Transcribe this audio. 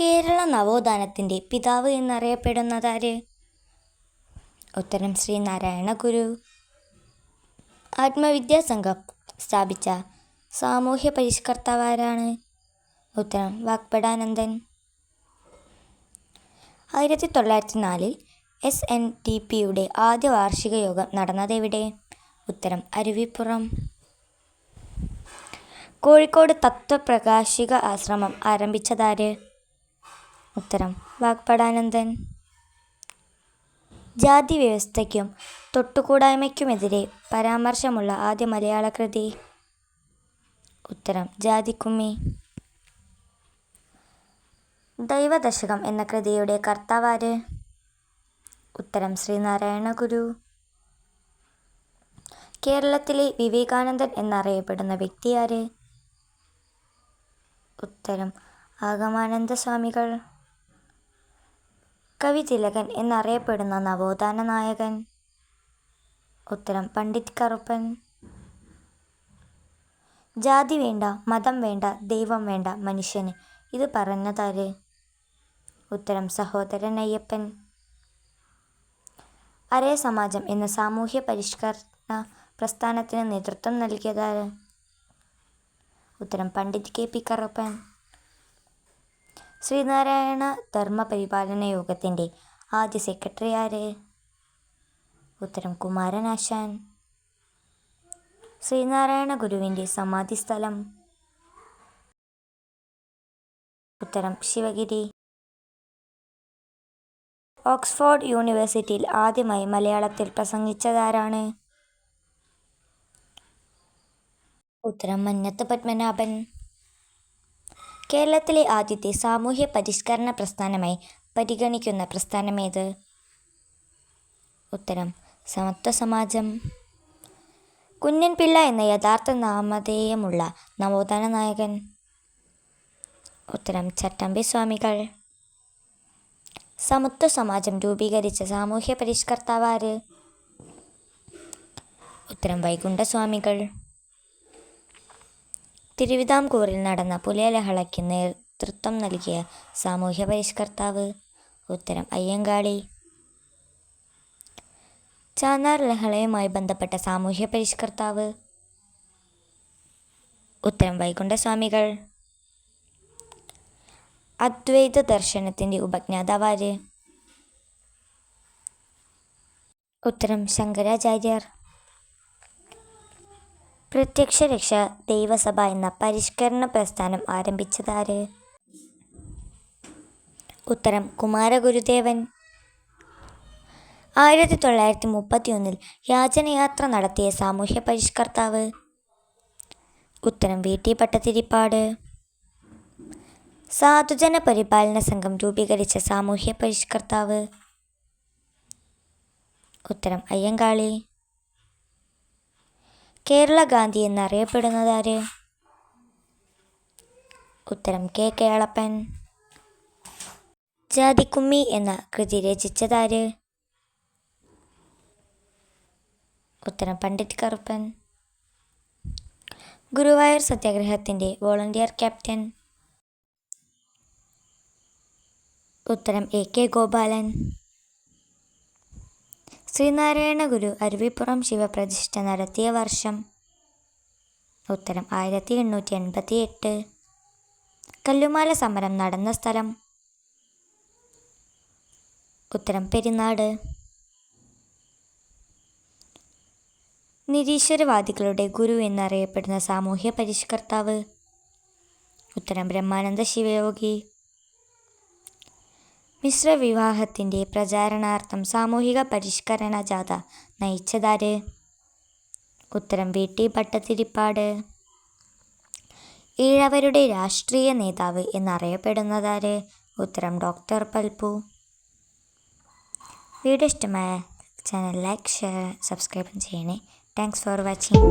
കേരള നവോത്ഥാനത്തിന്റെ പിതാവ് എന്നറിയപ്പെടുന്നതാര്? ഉത്തരം ശ്രീ ശ്രീനാരായണ ഗുരു ആത്മവിദ്യാസംഘം സ്ഥാപിച്ച സാമൂഹ്യ പരിഷ്കർത്താവാരാണ്? ഉത്തരം വാക്പടാനന്ദൻ. ആയിരത്തി തൊള്ളായിരത്തി നാലിൽ എസ് എൻ ഡി പിയുടെ ആദ്യ വാർഷിക യോഗം നടന്നതെവിടെ? ഉത്തരം അരുവിപ്പുറം. കോഴിക്കോട് തത്വപ്രകാശിക ആശ്രമം ആരംഭിച്ചതാര്? ഉത്തരം. വാഗ്പടാനന്ദൻ. ജാതി വ്യവസ്ഥയ്ക്കും തൊട്ടുകൂടായ്മയ്ക്കുമെതിരെ പരാമർശമുള്ള ആദ്യ മലയാള കൃതി. ഉത്തരം. ജാതിക്കുമ്മി. ദൈവദശകം എന്ന കൃതിയുടെ കർത്താവാര്? ഉത്തരം. ശ്രീനാരായണ ഗുരു കേരളത്തിലെ വിവേകാനന്ദൻ എന്നറിയപ്പെടുന്ന വ്യക്തിയാര്? ഉത്തരം. ആഗമാനന്ദ സ്വാമികൾ കവി തിലകൻ എന്നറിയപ്പെടുന്ന നവോത്ഥാന നായകൻ ഉത്തരം പണ്ഡിറ്റ് കറുപ്പൻ. ജാതി വേണ്ട മതം വേണ്ട ദൈവം വേണ്ട മനുഷ്യന്. ഇത് പറഞ്ഞതാര്? ഉത്തരം സഹോദരൻ അയ്യപ്പൻ. അരേ സമാജം എന്ന സാമൂഹ്യ പരിഷ്കരണ പ്രസ്ഥാനത്തിന് നേതൃത്വം നൽകിയതാര്? ഉത്തരം പണ്ഡിറ്റ് കെ പി കറുപ്പൻ. ശ്രീനാരായണ ധർമ്മ പരിപാലന യോഗത്തിന്റെ ആദ്യ സെക്രട്ടറി ആര്? ഉത്തരം കുമാരനാശാൻ ശ്രീനാരായണ ഗുരുവിന്റെ സമാധി സ്ഥലം. ഉത്തരം ശിവഗിരി. ഓക്സ്ഫോർഡ് യൂണിവേഴ്സിറ്റിയിൽ ആദ്യമായി മലയാളത്തിൽ പ്രസംഗിച്ചതാരാണ്? ഉത്തരം മന്നത്ത് പത്മനാഭൻ. കേരളത്തിലെ ആദ്യത്തെ സാമൂഹ്യ പരിഷ്കരണ പ്രസ്ഥാനമായി പരിഗണിക്കുന്ന പ്രസ്ഥാനമേത്? ഉത്തരം സമത്വ സമാജം കുഞ്ഞൻ പിള്ള എന്ന യഥാർത്ഥ നാമധേയമുള്ള നവോത്ഥാന നായകൻ. ഉത്തരം ചട്ടമ്പി സ്വാമികൾ. സമത്വ സമാജം രൂപീകരിച്ച സാമൂഹ്യ പരിഷ്കർത്താവാര് ഉത്തരം വൈകുണ്ഠസ്വാമികൾ. തിരുവിതാംകൂറിൽ നടന്ന പുലയലഹളയ്ക്ക് നേതൃത്വം നൽകിയ സാമൂഹ്യ പരിഷ്കർത്താവ് ഉത്തരം അയ്യങ്കാളി. ചാന്നാർ ലഹളയുമായി ബന്ധപ്പെട്ട സാമൂഹ്യ പരിഷ്കർത്താവ് ഉത്തരം വൈകുണ്ഠസ്വാമികൾ. അദ്വൈത ദർശനത്തിന്റെ ഉപജ്ഞാതാവാര്. ഉത്തരം ശങ്കരാചാര്യർ. പ്രത്യക്ഷ രക്ഷ ദൈവസഭ എന്ന പരിഷ്കരണ പ്രസ്ഥാനം ആരംഭിച്ചതാര് ഉത്തരം കുമാരഗുരുദേവൻ. ആയിരത്തി തൊള്ളായിരത്തി മുപ്പത്തിയൊന്നിൽ യാചനയാത്ര നടത്തിയ സാമൂഹ്യ പരിഷ്കർത്താവ്. ഉത്തരം വി ടി പട്ടത്തിരിപ്പാട് സാധുജന പരിപാലന സംഘം രൂപീകരിച്ച സാമൂഹ്യ പരിഷ്കർത്താവ്. ഉത്തരം അയ്യങ്കാളി. കേരള ഗാന്ധി എന്നറിയപ്പെടുന്നതാര് ഉത്തരം കെ കേളപ്പൻ. ജാതിക്കുമ്മി എന്ന കൃതി രചിച്ചതാര് ഉത്തരം പണ്ഡിറ്റ് കറുപ്പൻ. ഗുരുവായൂർ സത്യാഗ്രഹത്തിന്റെ വോളണ്ടിയർ ക്യാപ്റ്റൻ. ഉത്തരം എ കെ ഗോപാലൻ. ശ്രീനാരായണ ഗുരു അരുവിപ്പുറം ശിവപ്രതിഷ്ഠ നടത്തിയ വർഷം. ഉത്തരം ആയിരത്തി എണ്ണൂറ്റി എൺപത്തി എട്ട് കല്ലുമാല സമരം നടന്ന സ്ഥലം. ഉത്തരം പെരിനാട്. നിരീശ്വരവാദികളുടെ ഗുരു എന്നറിയപ്പെടുന്ന സാമൂഹ്യ പരിഷ്കർത്താവ്. ഉത്തരം ബ്രഹ്മാനന്ദ ശിവയോഗി. മിശ്രവിവാഹത്തിന്റെ പ്രചാരണാർത്ഥം സാമൂഹിക പരിഷ്കരണ ജാഥ നയിച്ചതാര്? ഉത്തരം വി. ടി. ഭട്ടതിരിപ്പാട്. ഈഴവരുടെ രാഷ്ട്രീയ നേതാവ് എന്നറിയപ്പെടുന്നതാര്? ഉത്തരം ഡോക്ടർ പൽപു. വീഡിയോ ഇഷ്ടമായ ചാനൽ ലൈക്ക് ഷെയർ സബ്സ്ക്രൈബ് ചെയ്യണേ. Thanks for watching